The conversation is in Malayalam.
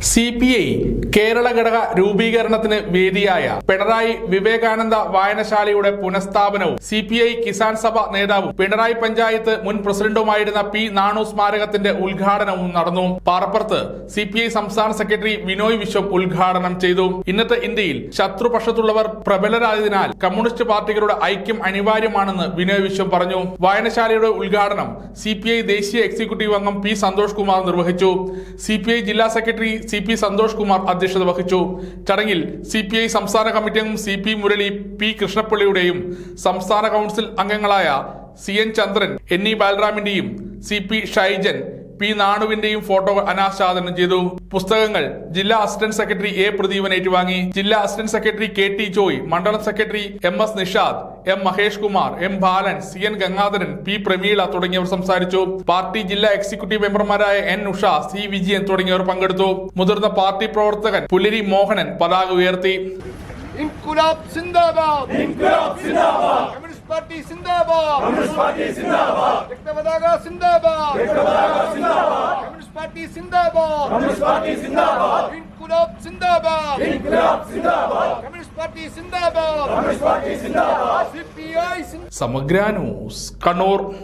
സി പി ഐ കേരള ഘടക രൂപീകരണത്തിന് വേദിയായ പിണറായി വിവേകാനന്ദ വായനശാലയുടെ പുനഃസ്ഥാപനവും C P I Kisan Sabha നേതാവും പിണറായി പഞ്ചായത്ത് മുൻ പ്രസിഡന്റുമായിരുന്ന പി നാണു സ്മാരകത്തിന്റെ ഉദ്ഘാടനവും നടന്നു. പാറപ്പുറത്ത് സി പി ഐ സംസ്ഥാന സെക്രട്ടറി വിനോയ് വിശ്വം ഉദ്ഘാടനം ചെയ്തു. ഇന്നത്തെ ഇന്ത്യയിൽ ശത്രുപക്ഷത്തുള്ളവർ പ്രബലരായതിനാൽ കമ്മ്യൂണിസ്റ്റ് പാർട്ടികളുടെ ഐക്യം അനിവാര്യമാണെന്ന് വിനോയ് വിശ്വം പറഞ്ഞു. വായനശാലയുടെ ഉദ്ഘാടനം സി ദേശീയ എക്സിക്യൂട്ടീവ് അംഗം പി സന്തോഷ് കുമാർ നിർവഹിച്ചു. സി ജില്ലാ secretary C P Santhosh Kumar അധ്യക്ഷത വഹിച്ചു. ചടങ്ങിൽ സി പി ഐ സംസ്ഥാന കമ്മിറ്റി അംഗം സി പി മുരളി പി കൃഷ്ണപ്പള്ളിയുടെയും സംസ്ഥാന കൗൺസിൽ അംഗങ്ങളായ C N Chandran N E ബാലറാമിന്റെയും C P Shaijan P നാണുവിന്റെയും ഫോട്ടോ അനാച്ഛാദനം ചെയ്തു. പുസ്തകങ്ങൾ ജില്ലാ അസിസ്റ്റന്റ് സെക്രട്ടറി എ പ്രദീപൻ ഏറ്റുവാങ്ങി. ജില്ലാ assistant secretary K T Joy മണ്ഡലം secretary M S Nishad M Mahesh Kumar M Balan C N Gangadharan P Prameela തുടങ്ങിയവർ സംസാരിച്ചു. പാർട്ടി ജില്ലാ എക്സിക്യൂട്ടീവ് മെമ്പർമാരായ എൻ ഉഷ സി വിജയൻ തുടങ്ങിയവർ പങ്കെടുത്തു. മുതിർന്ന പാർട്ടി പ്രവർത്തകൻ പുലരി മോഹനൻ പതാക ഉയർത്തി. ഇൻകുലാബ് സിന്ദാബാദ്. ഇൻകുലാബ് സിന്ദാബാദ്. കമ്മ്യൂണിസ്റ്റ് പാർട്ടി സിന്ദാബാദ്. കമ്മ്യൂണിസ്റ്റ് പാർട്ടി സിന്ദാബാദ്. രക്തപതാക സിന്ദാബാദ്. പാർട്ടി സിന്ദാബാദ്. കമ്മ്യൂണിസ്റ്റ് പാർട്ടി സിന്ദാബാദ്. ഇൻകുലാബ് സിന്ദാബാദ്. ഇൻകുലാബ് സിന്ദാബാദ്. കമ്മ്യൂണിസ്റ്റ് പാർട്ടി സിന്ദാബാദ്. കമ്മ്യൂണിസ്റ്റ് പാർട്ടി സിന്ദാബാദ്. CPI Samagra news Kannur.